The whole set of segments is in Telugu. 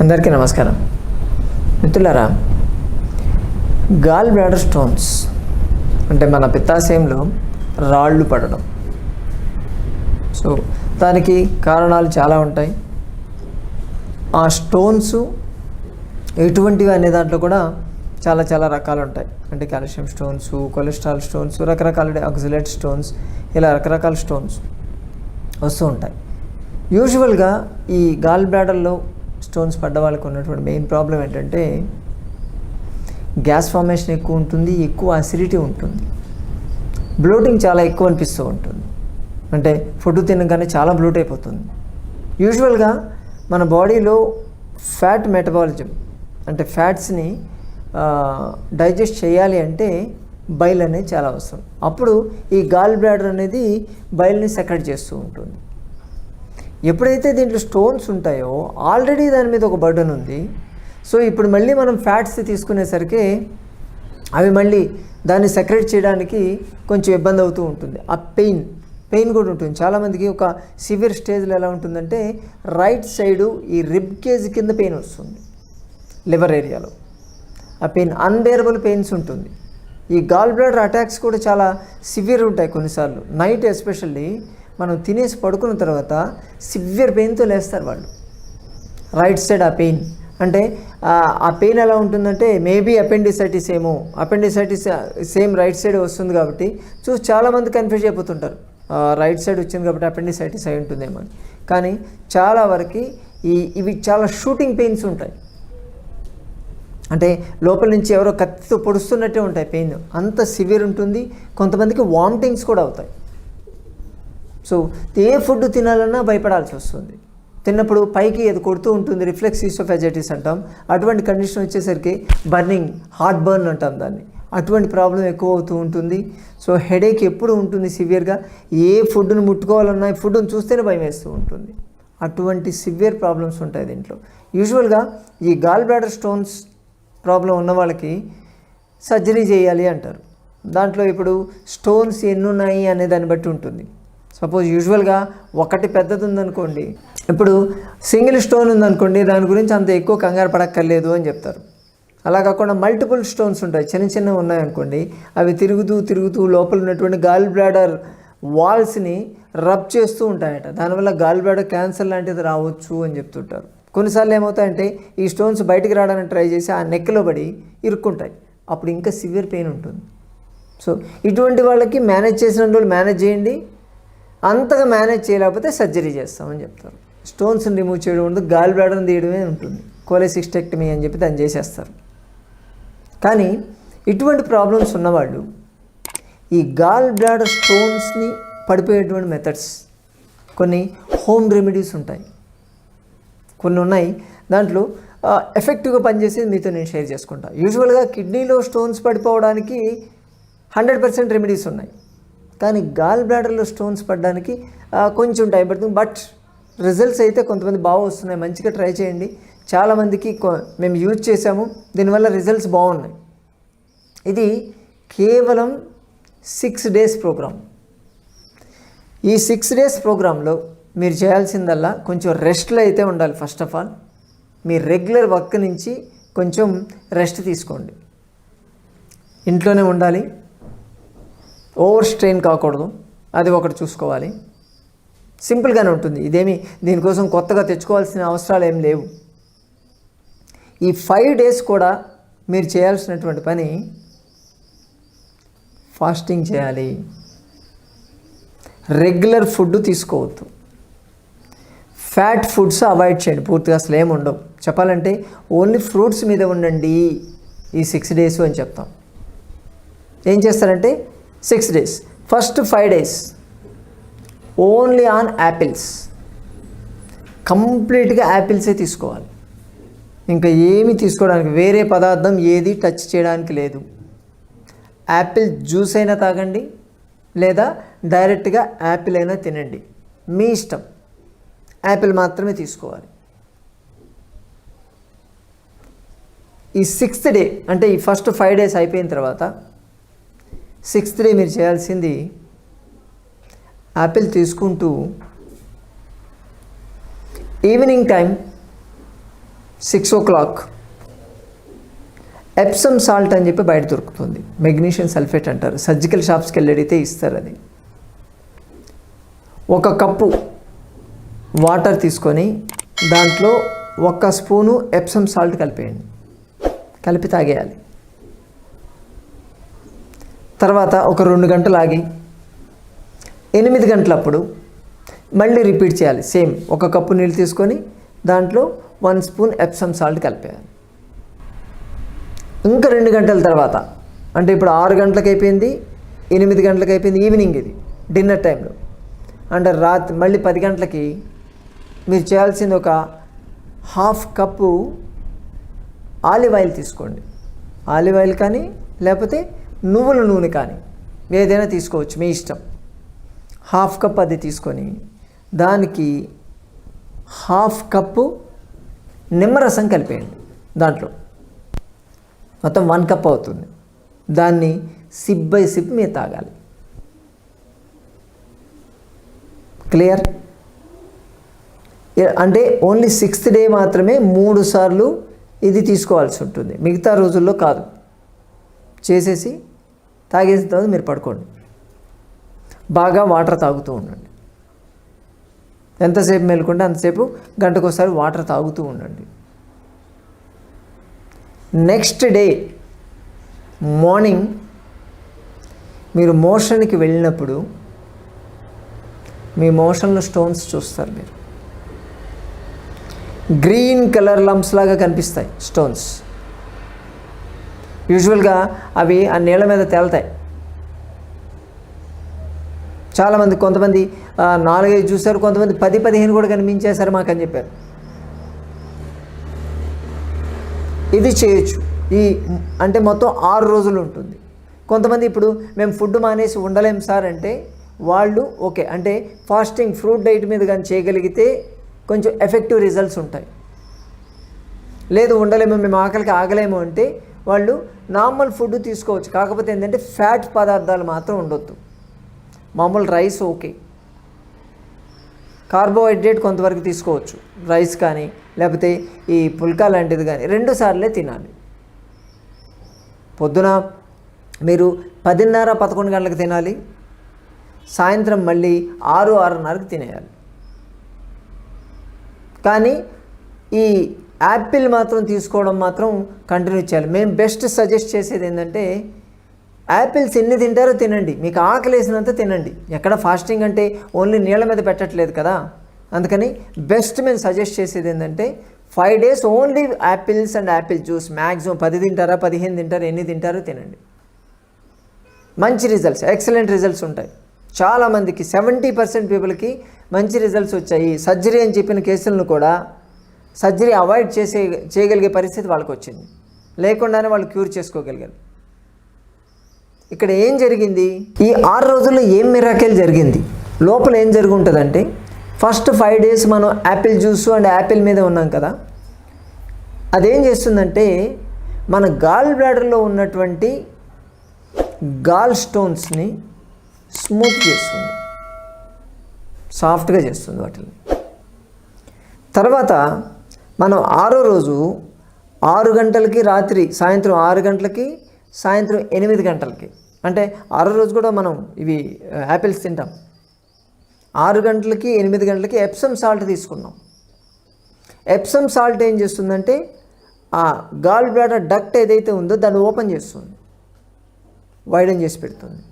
అందరికీ నమస్కారం. మిత్రులారా గాల్ బ్లాడర్ స్టోన్స్ అంటే మన పిత్తాశయంలో రాళ్ళు పడడం. సో దానికి కారణాలు చాలా ఉంటాయి. ఆ స్టోన్స్ ఎటువంటివి అనే దాంట్లో కూడా చాలా చాలా రకాలు ఉంటాయి. అంటే కాల్షియం స్టోన్స్ కొలెస్ట్రాల్ స్టోన్స్ రకరకాల ఆక్సిలేట్ స్టోన్స్ ఇలా రకరకాల స్టోన్స్ వస్తూ ఉంటాయి. యూజువల్గా ఈ గాల్ బ్లాడర్లో స్టోన్స్ పడ్డ వాళ్ళకి ఉన్నటువంటి మెయిన్ ప్రాబ్లం ఏంటంటే గ్యాస్ ఫార్మేషన్ ఎక్కువ ఉంటుంది ఎక్కువ అసిడిటీ ఉంటుంది. బ్లోటింగ్ చాలా ఎక్కువ అనిపిస్తూ ఉంటుంది. అంటే ఫుడ్ తినగానే చాలా బ్లోట్ అయిపోతుంది. యూజువల్గా మన బాడీలో ఫ్యాట్ మెటబాలిజం అంటే ఫ్యాట్స్ని డైజెస్ట్ చేయాలి అంటే బైల్ అనేది చాలా అవసరం. అప్పుడు ఈ గాల్ బ్లాడర్ అనేది బైల్ని సెక్రెట్ చేస్తూ ఉంటుంది. ఎప్పుడైతే దీంట్లో స్టోన్స్ ఉంటాయో ఆల్రెడీ దాని మీద ఒక బర్డన్ ఉంది. సో ఇప్పుడు మళ్ళీ మనం ఫ్యాట్స్ తీసుకునేసరికి అవి మళ్ళీ దాన్ని సెక్రెట్ చేయడానికి కొంచెం ఇబ్బంది అవుతూ ఉంటుంది. ఆ పెయిన్ పెయిన్ కూడా ఉంటుంది. చాలామందికి ఒక సివియర్ స్టేజ్లో ఎలా ఉంటుందంటే రైట్ సైడు ఈ రిబ్ కేజ్ కింద పెయిన్ వస్తుంది. లివర్ ఏరియాలో ఆ పెయిన్ అన్బేరబుల్ పెయిన్స్ ఉంటుంది. ఈ గాల్ బ్లడర్ అటాక్స్ కూడా చాలా సివియర్ ఉంటాయి కొన్నిసార్లు. నైట్ ఎస్పెషల్లీ మనం తినేసి పడుకున్న తర్వాత సివియర్ పెయిన్తో లేస్తారు వాళ్ళు. రైట్ సైడ్ ఆ పెయిన్. అంటే ఆ పెయిన్ ఎలా ఉంటుందంటే మేబీ అపెండిసైటిస్ ఏమో. అపెండిసైటిస్ సేమ్ రైట్ సైడ్ వస్తుంది కాబట్టి చూసి చాలామంది కన్ఫ్యూజ్ అయిపోతుంటారు. రైట్ సైడ్ వచ్చింది కాబట్టి అపెండిసైటిస్ అయి ఉంటుందేమో అని. కానీ చాలా వరకు ఈ ఇవి చాలా షూటింగ్ పెయిన్స్ ఉంటాయి. అంటే లోపల నుంచి ఎవరో కత్తితో పొడుస్తున్నట్టే ఉంటాయి పెయిన్. అంత సివియర్ ఉంటుంది. కొంతమందికి వామిటింగ్స్ కూడా అవుతాయి. సో ఏ ఫుడ్ తినాలన్నా భయపడాల్సి వస్తుంది. తిన్నప్పుడు పైకి అది కొడుతూ ఉంటుంది రిఫ్లెక్స్ ఈసోఫెజైటిస్ అంటాం. అటువంటి కండిషన్ వచ్చేసరికి బర్నింగ్ హార్ట్ బర్న్ అంటాం దాన్ని. అటువంటి ప్రాబ్లం ఎక్కువ అవుతూ ఉంటుంది. సో హెడేక్ ఎప్పుడు ఉంటుంది సివియర్గా? ఏ ఫుడ్ను ముట్టుకోవాలన్నా ఫుడ్ను చూస్తేనే భయం వేస్తూ ఉంటుంది. అటువంటి సివియర్ ప్రాబ్లమ్స్ ఉంటాయి దీంట్లో. యూజువల్గా ఈ గాల్ బ్లాడర్ స్టోన్స్ ప్రాబ్లం ఉన్న వాళ్ళకి సర్జరీ చేయాలి అంటారు. దాంట్లో ఇప్పుడు స్టోన్స్ ఎన్ని ఉన్నాయి అనే దాన్ని బట్టి ఉంటుంది. సపోజ్ యూజువల్గా ఒకటి పెద్దది ఉందనుకోండి ఇప్పుడు సింగిల్ స్టోన్ ఉందనుకోండి దాని గురించి అంత ఎక్కువ కంగారు పడక్కర్లేదు అని చెప్తారు. అలా కాకుండా మల్టిపుల్ స్టోన్స్ ఉంటాయి చిన్న చిన్నవి ఉన్నాయనుకోండి అవి తిరుగుతూ తిరుగుతూ లోపల ఉన్నటువంటి గాల్ బ్లాడర్ వాల్స్ని రబ్ చేస్తూ ఉంటాయట. దానివల్ల గాల్ బ్లాడర్ క్యాన్సర్ లాంటిది రావచ్చు అని చెప్తుంటారు. కొన్నిసార్లు ఏమవుతాయంటే ఈ స్టోన్స్ బయటికి రావడానికి ట్రై చేసి ఆ నెక్లో పడి ఇరుక్కుంటాయి. అప్పుడు ఇంకా సివియర్ పెయిన్ ఉంటుంది. సో ఇటువంటి వాళ్ళకి మేనేజ్ చేసిన రోజులు మేనేజ్ చేయండి. అంతగా మేనేజ్ చేయలేకపోతే సర్జరీ చేస్తామని చెప్తారు. స్టోన్స్ని రిమూవ్ చేయడం ఉండదు గాల్ బ్లాడర్ని తీయడమే ఉంటుంది. కోలెసిస్టెక్టమీ అని చెప్పి దాన్ని చేసేస్తారు. కానీ ఇటువంటి ప్రాబ్లమ్స్ ఉన్నవాళ్ళు ఈ గాల్ బ్లాడర్ స్టోన్స్ని పడిపోయేటువంటి మెథడ్స్ కొన్ని హోమ్ రెమెడీస్ ఉంటాయి. కొన్ని ఉన్నాయి. దాంట్లో ఎఫెక్టివ్గా పనిచేసేది మీతో నేను షేర్ చేసుకుంటాను యూజువల్గా కిడ్నీలో స్టోన్స్ పడిపోవడానికి హండ్రెడ్ పర్సెంట్ రెమెడీస్ ఉన్నాయి. కానీ గాల్ బ్లాడర్లో స్టోన్స్ పడడానికి కొంచెం టైం పడుతుంది. బట్ రిజల్ట్స్ అయితే కొంతమంది బాగా వస్తున్నాయి. మంచిగా ట్రై చేయండి. చాలామందికి మేము యూజ్ చేసాము దీనివల్ల రిజల్ట్స్ బాగున్నాయి. ఇది కేవలం సిక్స్ డేస్ ప్రోగ్రామ్ ఈ సిక్స్ డేస్ ప్రోగ్రాంలో మీరు చేయాల్సిందల్లా కొంచెం రెస్ట్లో అయితే ఉండాలి. ఫస్ట్ ఆఫ్ ఆల్ మీ రెగ్యులర్ వర్క్ నుంచి కొంచెం రెస్ట్ తీసుకోండి. ఇంట్లోనే ఉండాలి. ఓవర్ స్ట్రెయిన్ కాకూడదు. అది ఒకటి చూసుకోవాలి. సింపుల్గానే ఉంటుంది. ఇదేమి దీనికోసం కొత్తగా తెచ్చుకోవాల్సిన అవసరాలు ఏం లేవు. ఈ ఫైవ్ డేస్ కూడా మీరు చేయాల్సినటువంటి పని ఫాస్టింగ్ చేయాలి. రెగ్యులర్ ఫుడ్ తీసుకోవద్దు. ఫ్యాట్ ఫుడ్స్ అవాయిడ్ చేయండి. పూర్తిగా అసలు ఏముండవు చెప్పాలంటే ఓన్లీ ఫ్రూట్స్ మీద ఉండండి. ఈ సిక్స్ డేస్ అని చెప్తాం. ఏం చేస్తారంటే six days first five days only on apples కంప్లీట్గా యాపిల్సే తీసుకోవాలి. ఇంకా ఏమి తీసుకోవడానికి వేరే పదార్థం ఏది టచ్ చేయడానికి లేదు. యాపిల్ జ్యూస్ అయినా తాగండి లేదా డైరెక్ట్గా యాపిల్ అయినా తినండి. మీ ఇష్టం. యాపిల్ మాత్రమే తీసుకోవాలి. ఈ సిక్స్త్ డే అంటే ఈ ఫస్ట్ ఫైవ్ డేస్ అయిపోయిన తర్వాత సిక్స్త్ డే మీరు చేయాల్సింది యాపిల్ తీసుకుంటూ evening time six o'clock. Epsom salt అని చెప్పి బయట దొరుకుతుంది. మెగ్నీషియం సల్ఫేట్ అంటారు. సర్జికల్ షాప్స్కి వెళ్ళి అడిగితే ఇస్తారు అది. ఒక కప్పు వాటర్ తీసుకొని దాంట్లో ఒక్క స్పూను ఎప్సమ్ సాల్ట్ కలిపేయండి. కలిపి తాగేయాలి. తర్వాత ఒక రెండు గంటలు ఆగి ఎనిమిది గంటలప్పుడు మళ్ళీ రిపీట్ చేయాలి. సేమ్ ఒక కప్పు నీళ్ళు తీసుకొని దాంట్లో వన్ స్పూన్ ఎప్సమ్ సాల్ట్ కలిపేయాలి. ఇంకా రెండు గంటల తర్వాత అంటే ఇప్పుడు ఆరు గంటలకు అయిపోయింది ఎనిమిది గంటలకు అయిపోయింది ఈవినింగ్ ఇది డిన్నర్ టైంలో అంటే రాత్రి మళ్ళీ పది గంటలకి మీరు చేయాల్సింది ఒక హాఫ్ కప్పు ఆలివ్ ఆయిల్ తీసుకోండి. ఆలివ్ ఆయిల్ కానీ లేకపోతే నువ్వుల నూనె కానీ ఏదైనా తీసుకోవచ్చు మీ ఇష్టం. హాఫ్ కప్ అది తీసుకొని దానికి హాఫ్ కప్పు నిమ్మరసం కలిపేయండి దాంట్లో. మొత్తం వన్ కప్ అవుతుంది. దాన్ని సిప్ బై సిప్ మీరు తాగాలి. క్లియర్? అంటే ఓన్లీ సిక్స్త్ డే మాత్రమే మూడు సార్లు ఇది తీసుకోవాల్సి ఉంటుంది. మిగతా రోజుల్లో కాదు. చేసేసి తాగేసిన తర్వాత మీరు పడుకోండి. బాగా వాటర్ తాగుతూ ఉండండి. ఎంతసేపు మేలుకుంటే అంతసేపు గంటకోసారి వాటర్ తాగుతూ ఉండండి. నెక్స్ట్ డే మార్నింగ్ మీరు మోషన్కి వెళ్ళినప్పుడు మీ మోషన్లో స్టోన్స్ చూస్తారు మీరు. గ్రీన్ కలర్ లంప్స్ లాగా కనిపిస్తాయి స్టోన్స్. యూజువల్గా అవి ఆ నీళ్ళ మీద తేలుతాయి. చాలామంది కొంతమంది నాలుగైదు చూశారు కొంతమంది పది పదిహేను కూడా కనిపించేశారు మాకు అని చెప్పారు. ఇది చేయొచ్చు. ఈ అంటే మొత్తం ఆరు రోజులు ఉంటుంది. కొంతమంది ఇప్పుడు మేము ఫుడ్ మానేసి ఉండలేం సార్ అంటే వాళ్ళు ఓకే అంటే ఫాస్టింగ్ ఫ్రూట్ డైట్ మీద కానీ చేయగలిగితే కొంచెం ఎఫెక్టివ్ రిజల్ట్స్ ఉంటాయి. లేదు ఉండలేము మేము ఆకలికి ఆగలేము అంటే వాళ్ళు నార్మల్ ఫుడ్ తీసుకోవచ్చు. కాకపోతే ఏంటంటే ఫ్యాట్ పదార్థాలు మాత్రం ఉండొద్దు. మామూలు రైస్ ఓకే. కార్బోహైడ్రేట్ కొంతవరకు తీసుకోవచ్చు. రైస్ కానీ లేకపోతే ఈ పుల్కా లాంటిది కానీ రెండు సార్లే తినాలి. పొద్దున మీరు పదిన్నర పదకొండు గంటలకు తినాలి. సాయంత్రం మళ్ళీ ఆరు ఆరున్నరకు తినేయాలి. కానీ ఈ యాపిల్ మాత్రం తీసుకోవడం మాత్రం కంటిన్యూ చేయాలి. మేము బెస్ట్ సజెస్ట్ చేసేది ఏంటంటే యాపిల్స్ ఎన్ని తింటారో తినండి. మీకు ఆకలేసినంత తినండి. ఎక్కడ ఫాస్టింగ్ అంటే ఓన్లీ నీళ్ళ మీద పెట్టట్లేదు కదా. అందుకని బెస్ట్ మేము సజెస్ట్ చేసేది ఏంటంటే five days only apples and apple juice. Maximum పది తింటారా పదిహేను తింటారా ఎన్ని తింటారో తినండి. మంచి రిజల్ట్స్ ఎక్సలెంట్ రిజల్ట్స్ ఉంటాయి. చాలామందికి సెవెంటీ పర్సెంట్ పీపుల్కి మంచి రిజల్ట్స్ వచ్చాయి. సర్జరీ అని చెప్పిన కేసులను కూడా సర్జరీ అవాయిడ్ చేసే చేయగలిగే పరిస్థితి వాళ్ళకి వచ్చింది లేకుండానే వాళ్ళు క్యూర్ చేసుకోగలిగారు. ఇక్కడ ఏం జరిగింది? ఈ ఆరు రోజుల్లో ఏం మిరాకెల్ జరిగింది? లోపల ఏం జరుగుంటుందంటే ఫస్ట్ ఫైవ్ డేస్ మనం యాపిల్ జ్యూస్ అండ్ యాపిల్ మీద ఉన్నాం కదా. అదేం చేస్తుందంటే మన గాల్ బ్లాడర్లో ఉన్నటువంటి గాల్ స్టోన్స్ని స్మూత్ చేస్తుంది. సాఫ్ట్గా చేస్తుంది వాటిని. తర్వాత మనం ఆరో రోజు ఆరు గంటలకి రాత్రి సాయంత్రం ఆరు గంటలకి సాయంత్రం ఎనిమిది గంటలకి. అంటే ఆరో రోజు కూడా మనం ఇవి యాపిల్స్ తింటాం. ఆరు గంటలకి ఎనిమిది గంటలకి ఎప్సమ్ సాల్ట్ తీసుకున్నాం. ఎప్సమ్ సాల్ట్ ఏం చేస్తుందంటే ఆ గాల్ బ్లాడర్ డక్ట్ ఏదైతే ఉందో దాన్ని ఓపెన్ చేస్తుంది. వైడన్ చేసి పెడుతుంది.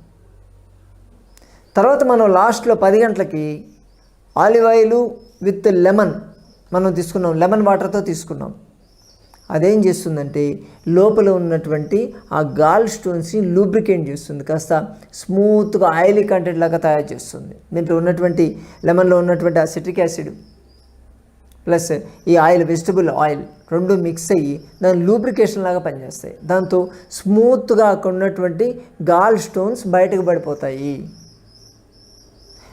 తర్వాత మనం లాస్ట్లో పది గంటలకి ఆలివ్ ఆయిల్ విత్ లెమన్ మనం తీసుకున్నాం లెమన్ వాటర్తో తీసుకున్నాం. అదేం చేస్తుందంటే లోపల ఉన్నటువంటి ఆ గాల్ స్టోన్స్ని లూబ్రికేట్ చేస్తుంది. కాస్త స్మూత్గా ఆయిలీ కంటెంట్ లాగా తయారు చేస్తుంది. దీంట్లో ఉన్నటువంటి లెమన్లో ఉన్నటువంటి ఆ సిట్రిక్ యాసిడ్ ప్లస్ ఈ ఆయిల్ వెజిటబుల్ ఆయిల్ రెండు మిక్స్ అయ్యి దాని లూబ్రికేషన్ లాగా పనిచేస్తాయి. దాంతో స్మూత్గా అక్కడ ఉన్నటువంటి గాల్ స్టోన్స్ బయటకు పడిపోతాయి.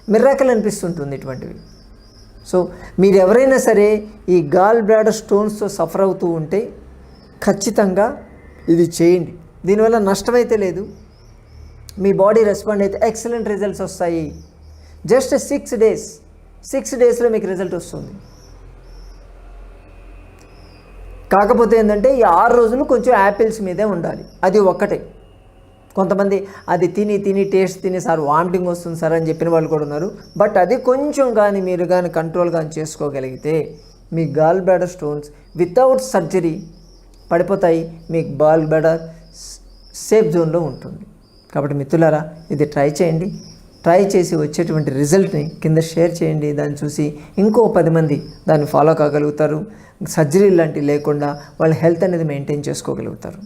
మిర్రాకల్ అనిపిస్తుంటుంది ఇటువంటివి. సో మీరు ఎవరైనా సరే ఈ గాల్ బ్లాడర్ స్టోన్స్తో సఫర్ అవుతూ ఉంటే ఖచ్చితంగా ఇది చేయండి. దీనివల్ల నష్టమైతే లేదు. మీ బాడీ రెస్పాండ్ అయితే ఎక్సలెంట్ రిజల్ట్స్ వస్తాయి. జస్ట్ సిక్స్ డేస్ సిక్స్ డేస్లో మీకు రిజల్ట్ వస్తుంది. కాకపోతే ఏంటంటే ఈ ఆరు రోజులు కొంచెం యాపిల్స్ మీదే ఉండాలి. అది ఒక్కటే. కొంతమంది అది తిని తిని టేస్ట్ తిని సార్ వామిటింగ్ వస్తుంది సార్ అని చెప్పిన వాళ్ళు కూడా ఉన్నారు. బట్ అది కొంచెం కానీ మీరు కానీ కంట్రోల్ కానీ చేసుకోగలిగితే మీ gall bladder stones without surgery పడిపోతాయి. మీ గాల్ బ్లాడర్ సేఫ్ జోన్లో ఉంటుంది. కాబట్టి మిత్రులారా ఇది ట్రై చేయండి. ట్రై చేసి వచ్చేటువంటి రిజల్ట్ని కింద షేర్ చేయండి. దాన్ని చూసి ఇంకో పది మంది దాన్ని ఫాలో కాగలుగుతారు. సర్జరీ లాంటివి లేకుండా వాళ్ళ హెల్త్ అనేది మెయింటైన్ చేసుకోగలుగుతారు.